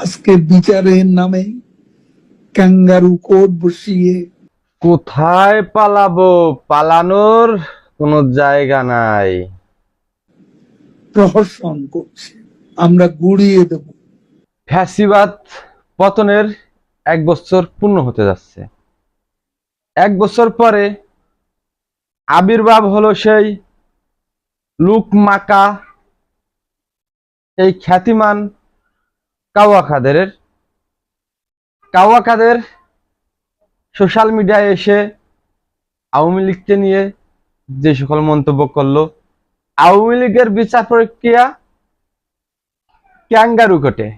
আজকে বিচারের নামে ক্যাঙ্গারু কোর্ট বসিয়ে কোথায় পালাবো? পালানোর কোনো জায়গা নাই। প্রহসন করছে। আমরা গুড়িয়ে দেব। ফ্যাসিবাদ পতনের এক বছর পূর্ণ হতে যাচ্ছে। এক বছর পরে আবির্ভাব হলো সেই লুক মাকা এই খ্যাতিমান কাওয়া খাদেরের কাওয়া খাদের সোশ্যাল মিডিয়ায় এসে আওয়ামী লীগকে নিয়ে যে সকল মন্তব্য করল, আওয়ামী লীগের বিচার প্রক্রিয়া ক্যাঙ্গারু কোটে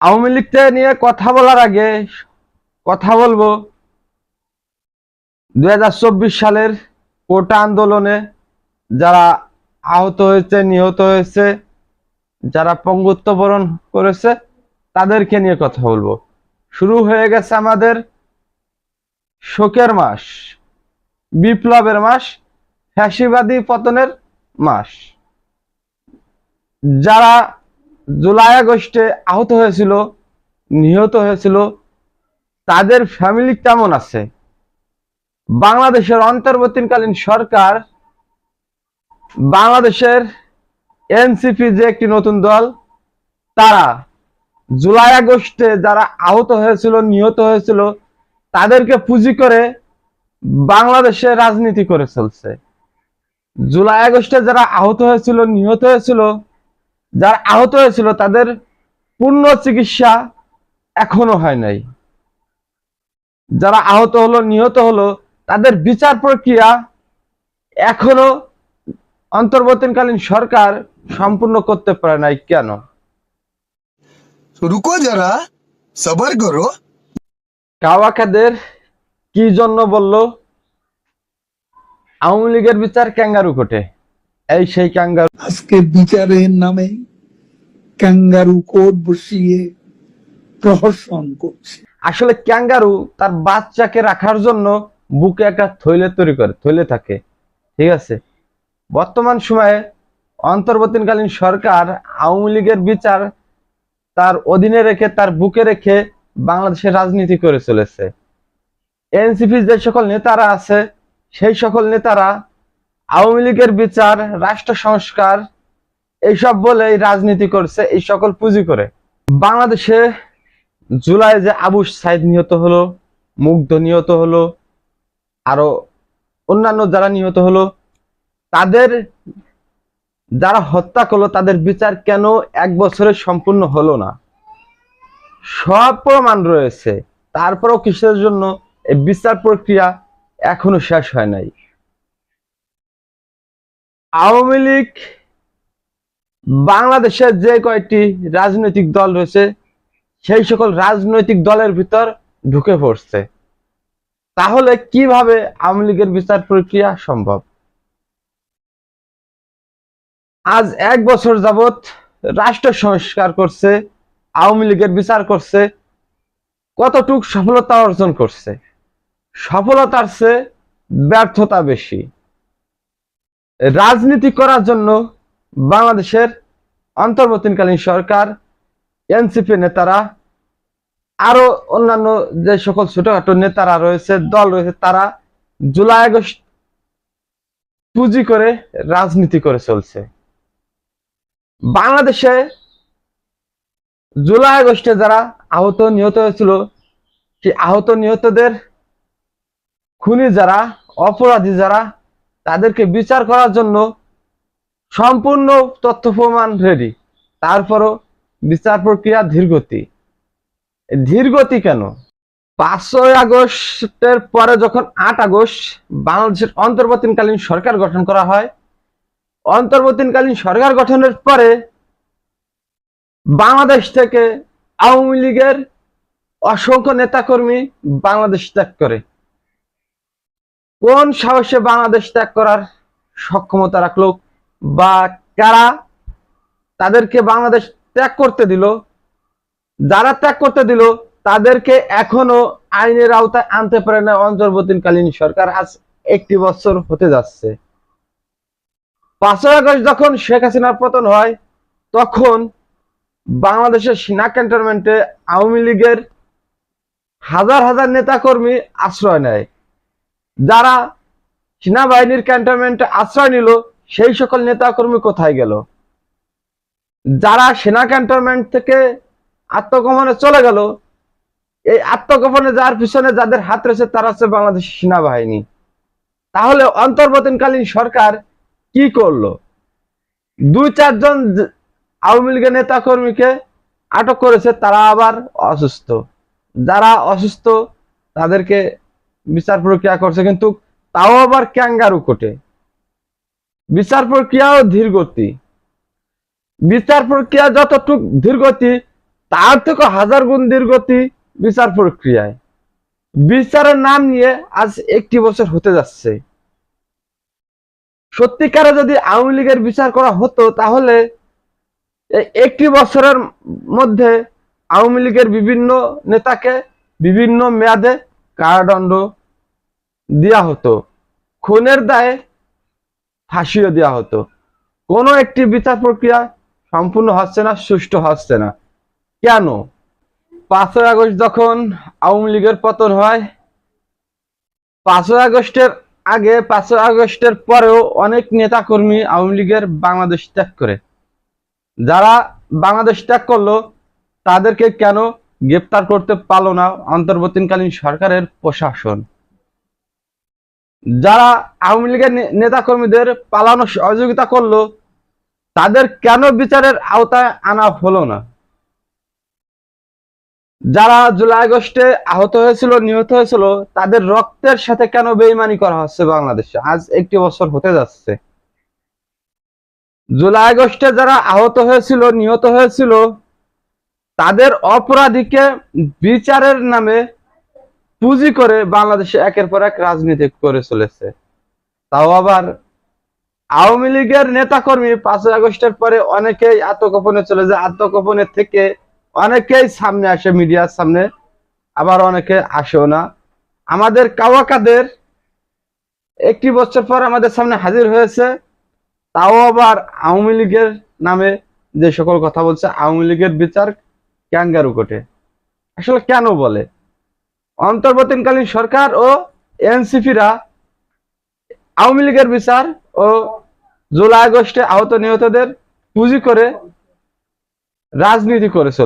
আওয়ামী লীগকে নিয়ে কথা বলার আগে কথা বলব, দুই হাজার চব্বিশ সালের কোটা আন্দোলনে যারা আহত হয়েছে, নিহত হয়েছে যারা পঙ্গুত্ব বরণ করেছে, তাদেরকে নিয়ে কথা বলব। শুরু হয়ে গেছে আমাদের শোকের মাস, বিপ্লবের মাস, ফ্যাসিবাদী পতনের মাস। যারা জুলাই আগস্টে আহত হয়েছিল, নিহত হয়েছিল, তাদের ফ্যামিলি কেমন আছে? বাংলাদেশের অন্তর্বর্তীকালীন সরকার, বাংলাদেশের এনসিপি যে একটি নতুন দল, তারা জুলাই আগস্টে যারা আহত হয়েছিল, নিহত হয়েছিল, তাদেরকে পুঁজি করে বাংলাদেশে রাজনীতি করে চলছে। জুলাই আগস্টে যারা আহত হয়েছিল, নিহত হয়েছিল, যারা আহত হয়েছিল, তাদের পূর্ণ চিকিৎসা এখনও হয় নাই। যারা আহত হলো, নিহত হলো, তাদের বিচার প্রক্রিয়া এখনও অন্তর্বর্তীকালীন সরকার সম্পূর্ণ করতে পারে নাই কেন? রুকো যারা সবার করো। কাওয়াকাদের কি জন্য বলল? আওয়ামী লীগের বিচার ক্যাঙ্গারু কোটে এই সেই ক্যাঙ্গারু। আজকে বিচারের নামে ক্যাঙ্গারু কোট বসিয়ে প্রহসন করছে। আসলে ক্যাঙ্গারু তার বাচ্চাকে রাখার জন্য বুকে একটা থৈলে তৈরি করে থৈলে থাকে। ঠিক আছে? বর্তমান সময়ে অন্তর্বর্তীকালীন সরকার আওয়ামী লীগের বিচার তার অধীনে রেখে, তার বুকে রেখে বাংলাদেশের রাজনীতি করে চলেছে। এনসিপি যে সকল নেতারা আছে, সেই সকল নেতারা আওয়ামী লীগের বিচার, রাষ্ট্র সংস্কার, এইসব বলে রাজনীতি করছে, এই সকল পুঁজি করে। বাংলাদেশে জুলাই যে আবু সাইদ নিহত হলো, মুগ্ধ নিহত হলো, আরও অন্যান্য যারা নিহত হলো, তাদের যারা হত্যা করল, তাদের বিচার কেন এক বছরে সম্পূর্ণ হলো না? সব প্রমাণ রয়েছে। তারপরেও কিসের জন্য এই বিচার প্রক্রিয়া এখনও শেষ হয় নাই? আওয়ামী লীগ বাংলাদেশের যে কয়টি রাজনৈতিক দল রয়েছে, সেই সকল রাজনৈতিক দলের ভিতর ঢুকে পড়ছে। তাহলে কীভাবে আওয়ামী লীগের বিচার প্রক্রিয়া সম্ভব? আজ এক বছর যাবত রাষ্ট্র সংস্কার করছে, আওয়ামী লীগের বিচার করছে, কতটুক সফলতা অর্জন করছে? সফলতার চেয়ে ব্যর্থতা বেশি। রাজনীতি করার জন্য বাংলাদেশের অন্তর্বর্তীকালীন সরকার, এনসিপি নেতারা, আরও অন্যান্য যে সকল ছোটখাটো নেতারা রয়েছে, দল রয়েছে, তারা জুলাই আগস্ট পুঁজি করে রাজনীতি করে চলছে। বাংলাদেশে জুলাই আগস্টে যারা আহত নিহত হয়েছিল, সেই আহত নিহতদের খুনি যারা, অপরাধী যারা, তাদেরকে বিচার করার জন্য সম্পূর্ণ তথ্য প্রমাণ রেডি তারপরও বিচার প্রক্রিয়া ধীরগতি। ধীরগতি কেন? পাঁচই আগস্টের পরে যখন আট আগস্ট বাংলাদেশের অন্তর্বর্তীকালীন সরকার গঠন করা হয় অন্তর্বর্তীকালীন সরকার গঠনের পরে বাংলাদেশ থেকে আওয়ামী লীগের অসংখ্য নেতাকর্মী বাংলাদেশ ত্যাগ করে। কোন সাহসে বাংলাদেশ ত্যাগ করার সক্ষমতা রাখল বা কারা তাদেরকে বাংলাদেশ ত্যাগ করতে দিল? যারা ত্যাগ করতে দিল, তাদেরকে এখনও আইনের আওতায় আনতে পারে না। অন্তর্বর্তীকালীন সরকার আজ একটি বছর হতে যাচ্ছে। পাঁচই আগস্ট যখন শেখ হাসিনার পতন হয়, তখন বাংলাদেশের সিনা ক্যান্টনমেন্টে আওয়ামী লীগের হাজার হাজার নেতাকর্মী আশ্রয় নেয়। যারা সেনাবাহিনীর ক্যান্টনমেন্টে আশ্রয় নিল, সেই সকল নেতাকর্মী কোথায় গেল? যারা সেনা ক্যান্টনমেন্ট থেকে আত্মগমনে চলে গেল, এই আত্মগোপনে যাওয়ার পিছনে যাদের হাত রয়েছে, তারা হচ্ছে বাংলাদেশ সেনাবাহিনী। তাহলে অন্তর্বর্তীকালীন সরকার কি করল? দুই চারজন আওয়ামী লীগের নেতা কর্মীকে আটক করেছে, তারা আবার অসুস্থ। যারা অসুস্থ, তাদেরকে বিচার প্রক্রিয়া করছে, কিন্তু তাও আবার ক্যাঙ্গারু কোটে। বিচার প্রক্রিয়াও ধীরগতি। বিচার প্রক্রিয়া যতটুক ধীরগতি, তার থেকে হাজার গুণ ধীরগতি বিচার প্রক্রিয়ায়। বিচারের নাম নিয়ে আজ একটি বছর হতে যাচ্ছে। সত্যিকারে যদি আওয়ামী লীগের বিচার করা হতো, তাহলে একটি বছরের মধ্যে আওয়ামী লীগের বিভিন্ন নেতাকে বিভিন্ন মেয়াদে কারাদণ্ড দেওয়া হতো। খুনের দায়ে ফাঁসিও দেওয়া হতো। কোনো একটি বিচার প্রক্রিয়া সম্পূর্ণ হচ্ছে না, সুষ্ঠু হচ্ছে না। কেন? পাঁচই আগস্ট যখন আওয়ামী লীগের পতন হয়, পাঁচই আগস্টের আগে পাঁচই আগস্টের পরেও অনেক নেতাকর্মী আওয়ামী লীগের বাংলাদেশ ত্যাগ করে। যারা বাংলাদেশ ত্যাগ করল, তাদেরকে কেন গ্রেপ্তার করতে পারল না অন্তর্বর্তীকালীন সরকারের প্রশাসন? যারা আওয়ামী লীগের নেতাকর্মীদের পালানো সহযোগিতা করল, তাদের কেন বিচারের আওতায় আনা হলো না? যারা জুলাই আগস্টে আহত হয়েছিল, নিহত হয়েছিল, তাদের রক্তের সাথে কেন বেইমানি করা হচ্ছে বাংলাদেশে? আজ একটি বছর হতে যাচ্ছে। জুলাই আগস্টে যারা আহত হয়েছিল, নিহত হয়েছিল, তাদের অপরাধীকে বিচারের নামে পুঁজি করে বাংলাদেশে একের পর এক রাজনীতি করে চলেছে। তাও আবার আওয়ামী লীগের নেতাকর্মী পাঁচই আগস্টের পরে অনেকেই আত্মগোপনে চলে যায়। আত্মগোপনে থেকে অনেকেই সামনে আসে, মিডিয়ার সামনে, আবার অনেকে আসেও না। আমাদের কাওয়াকাদের একটি বছর পর আমাদের সামনে হাজির হয়েছে, তাও আবার আওয়ামী লীগের নামে যে সকল কথা বলছে, আওয়ামী লীগের বিচার ক্যাঙ্গারু কোটে। আসলে কেন বলে? অন্তর্বর্তীকালীন সরকার ও এনসিপিরা আওয়ামী লীগের বিচার ও জুলাই আগস্টে আহত নিহতদের পুঁজি করে রাজনীতি করে চলে।